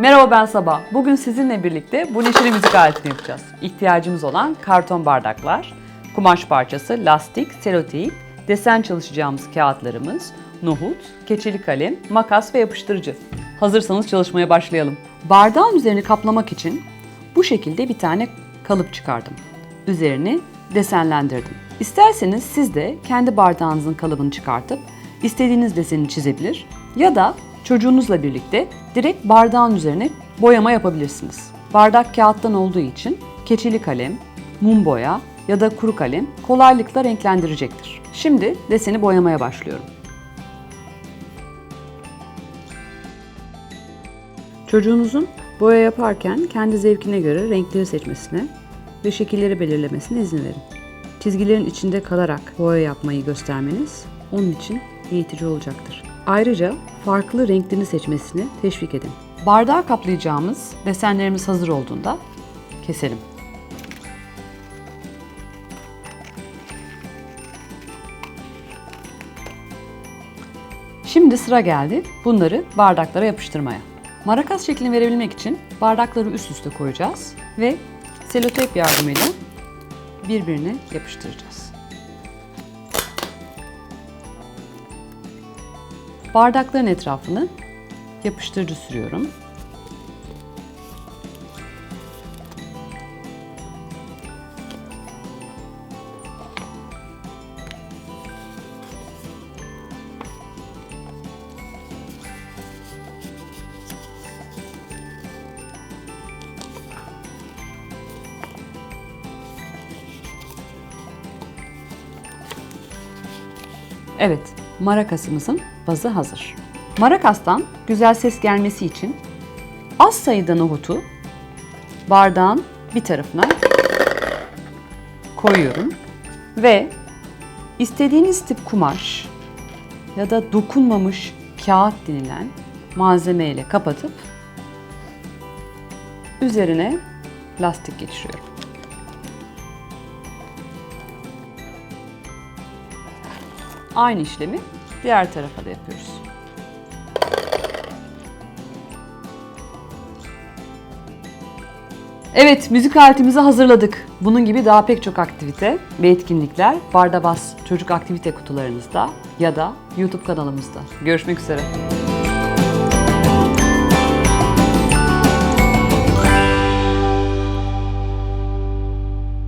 Merhaba ben Sabah. Bugün sizinle birlikte bu neşeli müzik aletini yapacağız. İhtiyacımız olan karton bardaklar, kumaş parçası, lastik, seloteyip, desen çalışacağımız kağıtlarımız, nohut, keçeli kalem, makas ve yapıştırıcı. Hazırsanız çalışmaya başlayalım. Bardağın üzerini kaplamak için bu şekilde bir tane kalıp çıkardım. Üzerini desenlendirdim. İsterseniz siz de kendi bardağınızın kalıbını çıkartıp istediğiniz deseni çizebilir ya da çocuğunuzla birlikte direkt bardağın üzerine boyama yapabilirsiniz. Bardak kağıttan olduğu için keçeli kalem, mum boya ya da kuru kalem kolaylıkla renklendirecektir. Şimdi deseni boyamaya başlıyorum. Çocuğunuzun boya yaparken kendi zevkine göre renkleri seçmesine ve şekilleri belirlemesine izin verin. Çizgilerin içinde kalarak boya yapmayı göstermeniz onun için eğitici olacaktır. Ayrıca farklı renklerini seçmesini teşvik edin. Bardağı kaplayacağımız desenlerimiz hazır olduğunda keselim. Şimdi sıra geldi bunları bardaklara yapıştırmaya. Marakas şeklini verebilmek için bardakları üst üste koyacağız ve seloteyp yardımıyla birbirine yapıştıracağız. Bardakların etrafını yapıştırıcı sürüyorum. Evet, marakasımızın bazı hazır. Marakastan güzel ses gelmesi için az sayıda nohutu bardağın bir tarafına koyuyorum ve istediğiniz tip kumaş ya da dokunmamış kağıt denilen malzemeyle kapatıp üzerine lastik geçiriyorum. Aynı işlemi diğer tarafa da yapıyoruz. Evet, müzik aletimizi hazırladık. Bunun gibi daha pek çok aktivite ve etkinlikler Bardabas çocuk aktivite kutularınızda ya da YouTube kanalımızda. Görüşmek üzere.